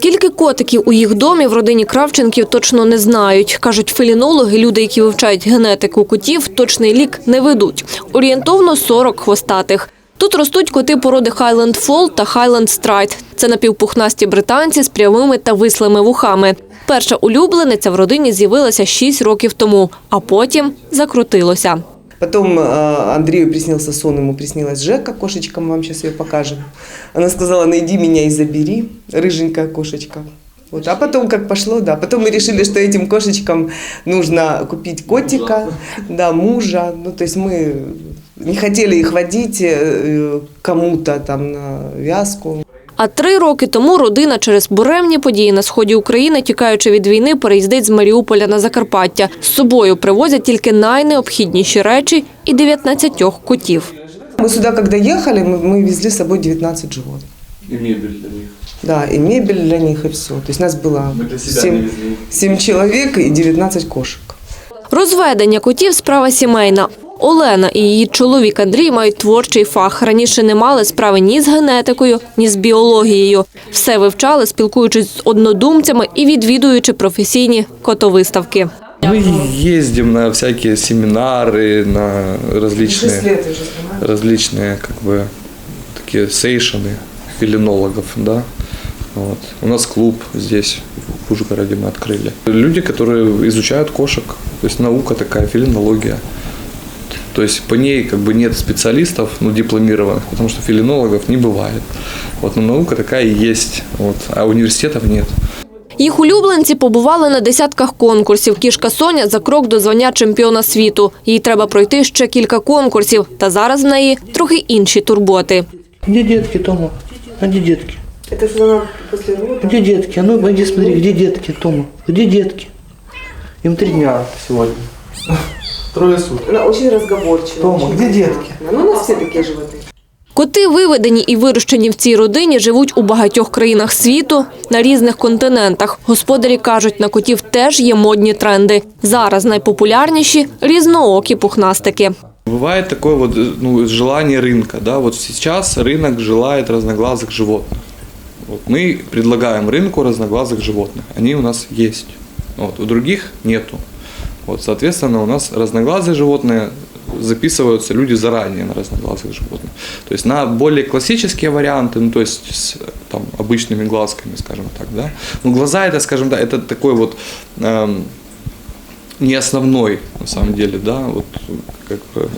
Скільки котиків у їх домі в родині Кравченків точно не знають. Кажуть, фелінологи, люди, які вивчають генетику котів, точний лік не ведуть. Орієнтовно 40 хвостатих. Тут ростуть коти породи Highland Fold та Highland Stride. Це напівпухнасті британці з прямими та вислими вухами. Перша улюблениця в родині з'явилася 6 років тому, а потім закрутилося. Потом э, Андрею приснился сон, ему приснилась Жека, кошечка, мы вам сейчас ее покажем. Она сказала, найди меня и забери, рыженькая кошечка. Вот. А потом как пошло, да. Потом мы решили, что этим кошечкам нужно купить котика, да, мужа. Ну, то есть мы не хотели их водить э, кому-то там на вязку. А три роки тому родина через буремні події на сході України, тікаючи від війни, переїздить з Маріуполя на Закарпаття. З собою привозять тільки найнеобхідніші речі і 19 котів. Мы сюда, когда ехали, мы, мы везли с собой 19 животных. И мебель для них. Да, и мебель для них, и все. То есть нас было Мы для себя 7, не везли. 7 человек и 19 кошек. Розведення котів – справа сімейна. Олена і її чоловік Андрій мають творчий фах. Раніше не мали справи ні з генетикою, ні з біологією. Все вивчали, спілкуючись з однодумцями і відвідуючи професійні котовиставки. Мы ездим на всякие семинары, на различные, лет уже снимаю. различные как бы такие сейшины филинологов, да. Вот. У нас клуб здесь, в Ужгороде мы открыли. Люди, которые изучают кошек, то есть наука такая, филинология. То есть по ней как бы нет специалистов, ну, дипломированных, потому что филинологов не бывает. Вот, но наука такая и есть, вот, а университетов нет. Їх улюбленці побували на десятках конкурсів. Кішка Соня за крок до звання чемпіона світу. Їй треба пройти ще кілька конкурсів. Та зараз в неї трохи інші турботи. Где детки, Тома? А где детки? Это что она после рода? Где детки? А ну пойди смотри, где детки, Тома? Где детки? Им три дня сегодня. Трое суток. Она очень разговорчивая. Тома, очень где разговорчивая. детки? Ну, у нас все такие животы. Коти, виведені і вирощені в цій родині, живуть у багатьох країнах світу на різних континентах. Господарі кажуть, на котів теж є модні тренди. Зараз найпопулярніші різноокі пухнастики. Бывает такое вот э, ну, желание рынка, да, вот сейчас рынок желает разноглазых животных. Вот мы предлагаем рынку разноглазых животных, они у нас есть, вот, у других нету. Вот, соответственно, у нас разноглазые животные записываются люди заранее на разноглазых животных. То есть на более классические варианты, ну то есть с там, обычными глазками, скажем так, да. Ну глаза это, скажем так, это такой вот эм, не основной на самом деле, да, вот как бы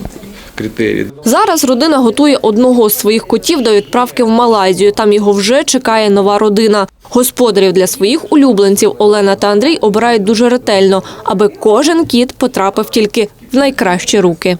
критерій. Зараз родина готує одного з своїх котів до відправки в Малайзію. Там його вже чекає нова родина. Господарів для своїх улюбленців Олена та Андрій обирають дуже ретельно, аби кожен кіт потрапив тільки в найкращі руки.